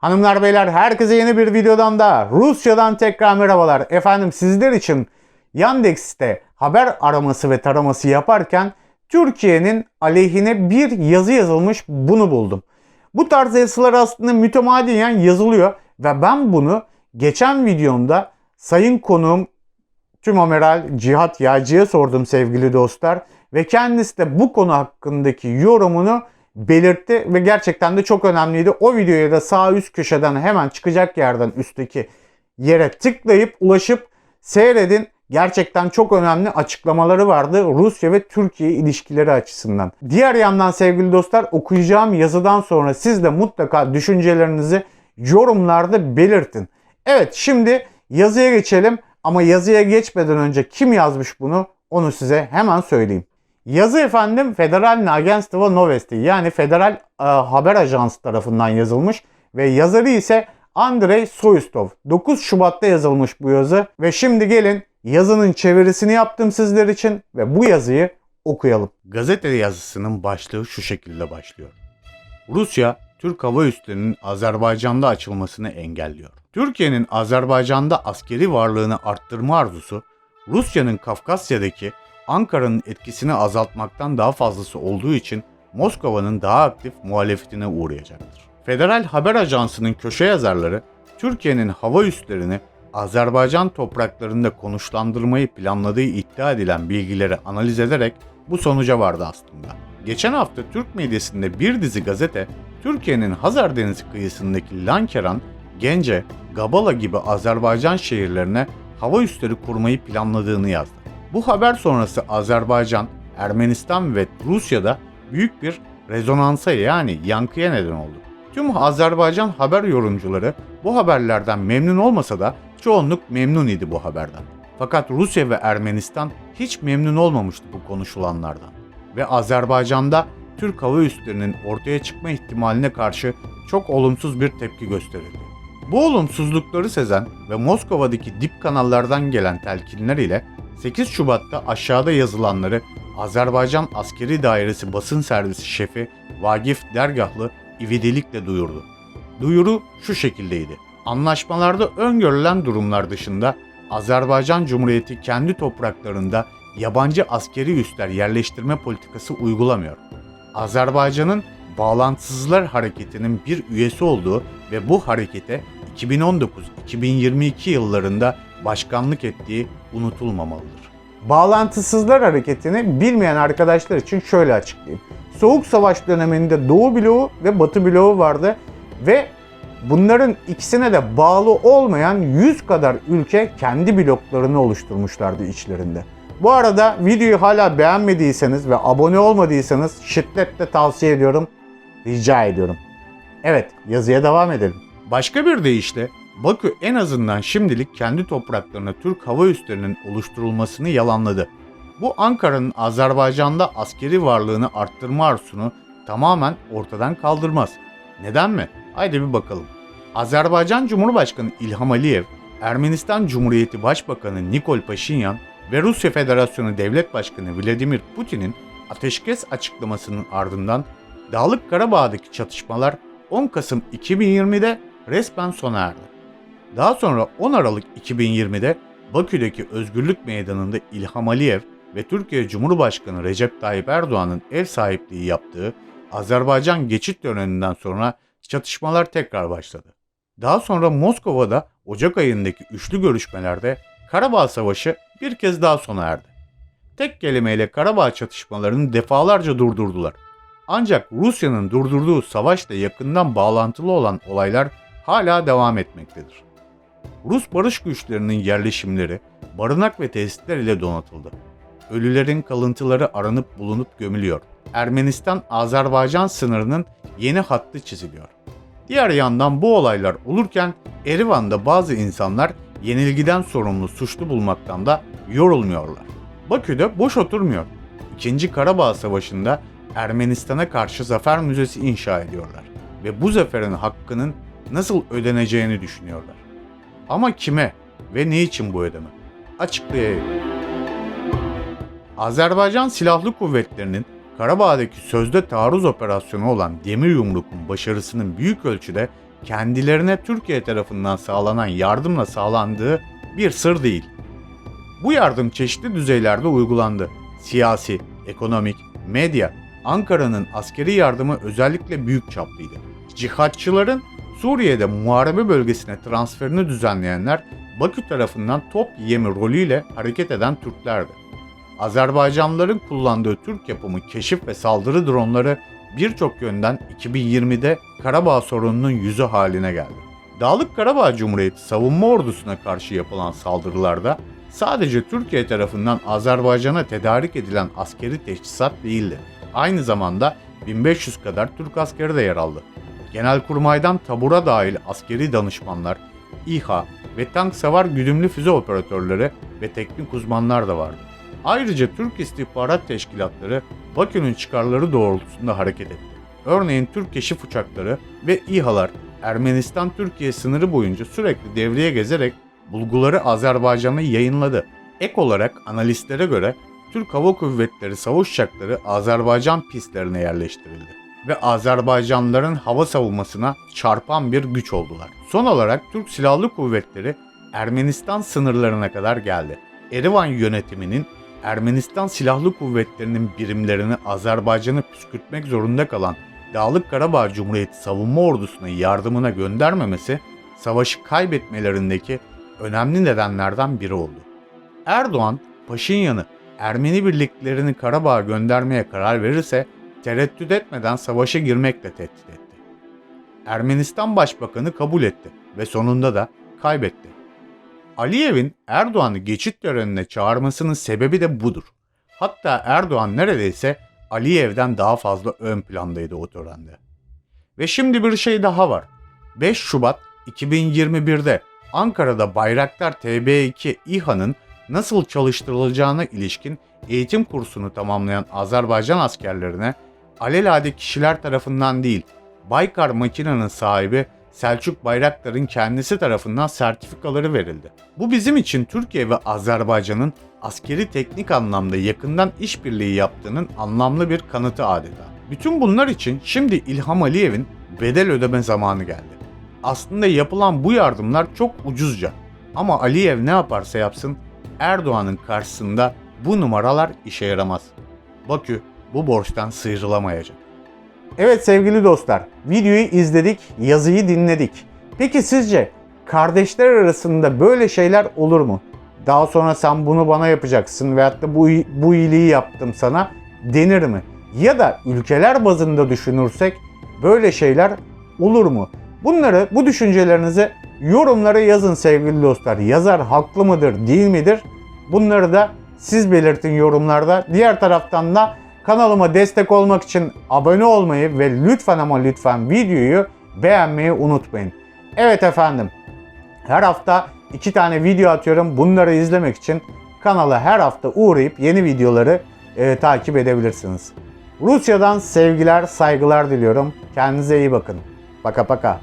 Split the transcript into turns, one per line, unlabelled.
Hanımlar beyler herkese yeni bir videodan da Rusya'dan tekrar merhabalar. Efendim sizler için Yandex'te haber araması ve taraması yaparken Türkiye'nin aleyhine bir yazı yazılmış bunu buldum. Bu tarz yazılar aslında mütemadiyen yazılıyor ve ben bunu geçen videomda sayın konuğum Tümameral Cihat Yağcı'ya sordum sevgili dostlar ve kendisi de bu konu hakkındaki yorumunu belirtti ve gerçekten de çok önemliydi. O videoya da sağ üst köşeden hemen çıkacak yerden üstteki yere tıklayıp ulaşıp seyredin. Gerçekten çok önemli açıklamaları vardı Rusya ve Türkiye ilişkileri açısından. Diğer yandan sevgili dostlar okuyacağım yazıdan sonra siz de mutlaka düşüncelerinizi yorumlarda belirtin. Evet şimdi yazıya geçelim ama yazıya geçmeden önce kim yazmış bunu onu size hemen söyleyeyim. Yazı efendim Federal Nagenstvo Novesti yani Federal e, Haber Ajansı tarafından yazılmış ve yazarı ise Andrei Soyustov. 9 Şubat'ta yazılmış bu yazı ve şimdi gelin yazının çevirisini yaptım sizler için ve bu yazıyı okuyalım. Gazete yazısının başlığı şu şekilde başlıyor. Rusya, Türk hava üslerinin Azerbaycan'da açılmasını engelliyor. Türkiye'nin Azerbaycan'da askeri varlığını arttırma arzusu, Rusya'nın Kafkasya'daki Ankara'nın etkisini azaltmaktan daha fazlası olduğu için Moskova'nın daha aktif muhalefetine uğrayacaktır. Federal Haber Ajansı'nın köşe yazarları, Türkiye'nin hava üslerini Azerbaycan topraklarında konuşlandırmayı planladığı iddia edilen bilgileri analiz ederek bu sonuca vardı aslında. Geçen hafta Türk medyasında bir dizi gazete, Türkiye'nin Hazar Denizi kıyısındaki Lankeran, Gence, Gabala gibi Azerbaycan şehirlerine hava üsleri kurmayı planladığını yazdı. Bu haber sonrası Azerbaycan, Ermenistan ve Rusya'da büyük bir rezonansa yani yankıya neden oldu. Tüm Azerbaycan haber yorumcuları bu haberlerden memnun olmasa da çoğunluk memnun idi bu haberden. Fakat Rusya ve Ermenistan hiç memnun olmamıştı bu konuşulanlardan. Ve Azerbaycan'da Türk hava üslerinin ortaya çıkma ihtimaline karşı çok olumsuz bir tepki gösterildi. Bu olumsuzlukları sezen ve Moskova'daki dip kanallardan gelen telkinler ile 8 Şubat'ta aşağıda yazılanları Azerbaycan Askeri Dairesi Basın Servisi Şefi Vagif Dergahlı ivedilikle duyurdu. Duyuru şu şekildeydi. Anlaşmalarda öngörülen durumlar dışında Azerbaycan Cumhuriyeti kendi topraklarında yabancı askeri üsler yerleştirme politikası uygulamıyor. Azerbaycan'ın Bağlantısızlar Hareketi'nin bir üyesi olduğu ve bu harekete 2019-2022 yıllarında başkanlık ettiği unutulmamalıdır. Bağlantısızlar Hareketi'ni bilmeyen arkadaşlar için şöyle açıklayayım. Soğuk Savaş döneminde Doğu bloğu ve Batı bloğu vardı ve bunların ikisine de bağlı olmayan 100 kadar ülke kendi bloklarını oluşturmuşlardı içlerinde. Bu arada videoyu hala beğenmediyseniz ve abone olmadıysanız şiddetle tavsiye ediyorum, rica ediyorum. Evet, yazıya devam edelim. Başka bir deyişle Bakü en azından şimdilik kendi topraklarına Türk hava üslerinin oluşturulmasını yalanladı. Bu Ankara'nın Azerbaycan'da askeri varlığını arttırma arzusunu tamamen ortadan kaldırmaz. Neden mi? Haydi bir bakalım. Azerbaycan Cumhurbaşkanı İlham Aliyev, Ermenistan Cumhuriyeti Başbakanı Nikol Paşinyan ve Rusya Federasyonu Devlet Başkanı Vladimir Putin'in ateşkes açıklamasının ardından Dağlık Karabağ'daki çatışmalar 10 Kasım 2020'de resmen sona erdi. Daha sonra 10 Aralık 2020'de Bakü'deki Özgürlük Meydanı'nda İlham Aliyev ve Türkiye Cumhurbaşkanı Recep Tayyip Erdoğan'ın ev sahipliği yaptığı Azerbaycan geçit döneminden sonra çatışmalar tekrar başladı. Daha sonra Moskova'da Ocak ayındaki üçlü görüşmelerde Karabağ Savaşı bir kez daha sona erdi. Tek kelimeyle Karabağ çatışmalarını defalarca durdurdular. Ancak Rusya'nın durdurduğu savaşla yakından bağlantılı olan olaylar hala devam etmektedir. Rus barış güçlerinin yerleşimleri, barınak ve tesisler ile donatıldı. Ölülerin kalıntıları aranıp bulunup gömülüyor. Ermenistan-Azerbaycan sınırının yeni hattı çiziliyor. Diğer yandan bu olaylar olurken Erivan'da bazı insanlar yenilgiden sorumlu suçlu bulmaktan da yorulmuyorlar. Bakü'de boş oturmuyor. İkinci Karabağ Savaşı'nda Ermenistan'a karşı zafer müzesi inşa ediyorlar ve bu zaferin hakkının nasıl ödeneceğini düşünüyorlar. Ama kime ve ne için bu ödeme? Açıklayayım. Azerbaycan Silahlı Kuvvetleri'nin Karabağ'daki sözde taarruz operasyonu olan Demir Yumruk'un başarısının büyük ölçüde kendilerine Türkiye tarafından sağlanan yardımla sağlandığı bir sır değil. Bu yardım çeşitli düzeylerde uygulandı. Siyasi, ekonomik, medya, Ankara'nın askeri yardımı özellikle büyük çaplıydı. Cihatçıların Suriye'de muharebe bölgesine transferini düzenleyenler Bakü tarafından top yemi rolüyle hareket eden Türklerdi. Azerbaycanlıların kullandığı Türk yapımı keşif ve saldırı dronları birçok yönden 2020'de Karabağ sorununun yüzü haline geldi. Dağlık Karabağ Cumhuriyeti savunma ordusuna karşı yapılan saldırılarda sadece Türkiye tarafından Azerbaycan'a tedarik edilen askeri teçhizat değildi. Aynı zamanda 1500 kadar Türk askeri de yer aldı. Genelkurmay'dan tabura dahil askeri danışmanlar, İHA ve tank savar güdümlü füze operatörleri ve teknik uzmanlar da vardı. Ayrıca Türk istihbarat teşkilatları Bakü'nün çıkarları doğrultusunda hareket etti. Örneğin Türk keşif uçakları ve İHA'lar Ermenistan-Türkiye sınırı boyunca sürekli devreye gezerek bulguları Azerbaycan'a yayınladı. Ek olarak analistlere göre Türk Hava Kuvvetleri savaş uçakları Azerbaycan pistlerine yerleştirildi ve Azerbaycanlıların hava savunmasına çarpan bir güç oldular. Son olarak Türk Silahlı Kuvvetleri Ermenistan sınırlarına kadar geldi. Erivan yönetiminin Ermenistan Silahlı Kuvvetleri'nin birimlerini Azerbaycan'a püskürtmek zorunda kalan Dağlık Karabağ Cumhuriyeti Savunma Ordusu'na yardımına göndermemesi savaşı kaybetmelerindeki önemli nedenlerden biri oldu. Erdoğan, Paşinyan'ı Ermeni birliklerini Karabağ'a göndermeye karar verirse tereddüt etmeden savaşa girmekle tehdit etti. Ermenistan Başbakanı kabul etti ve sonunda da kaybetti. Aliyev'in Erdoğan'ı geçit törenine çağırmasının sebebi de budur. Hatta Erdoğan neredeyse Aliyev'den daha fazla ön plandaydı o törende. Ve şimdi bir şey daha var. 5 Şubat 2021'de Ankara'da Bayraktar TB2 İHA'nın nasıl çalıştırılacağına ilişkin eğitim kursunu tamamlayan Azerbaycan askerlerine alelade kişiler tarafından değil, Baykar makinenin sahibi Selçuk Bayraktar'ın kendisi tarafından sertifikaları verildi. Bu bizim için Türkiye ve Azerbaycan'ın askeri teknik anlamda yakından işbirliği yaptığının anlamlı bir kanıtı adeta. Bütün bunlar için şimdi İlham Aliyev'in bedel ödeme zamanı geldi. Aslında yapılan bu yardımlar çok ucuzca. Ama Aliyev ne yaparsa yapsın Erdoğan'ın karşısında bu numaralar işe yaramaz. Bakü bu borçtan sıyrılamayacak. Evet sevgili dostlar, videoyu izledik, yazıyı dinledik. Peki sizce kardeşler arasında böyle şeyler olur mu? Daha sonra sen bunu bana yapacaksın veyahut da bu, bu iyiliği yaptım sana denir mi? Ya da ülkeler bazında düşünürsek böyle şeyler olur mu? Bunları, bu düşüncelerinizi yorumlara yazın sevgili dostlar. Yazar haklı mıdır, değil midir? Bunları da siz belirtin yorumlarda. Diğer taraftan da kanalıma destek olmak için abone olmayı ve lütfen ama lütfen videoyu beğenmeyi unutmayın. Evet efendim. Her hafta iki tane video atıyorum. Bunları izlemek için kanala her hafta uğrayıp yeni videoları e, takip edebilirsiniz. Rusya'dan sevgiler, saygılar diliyorum. Kendinize iyi bakın. Paka paka.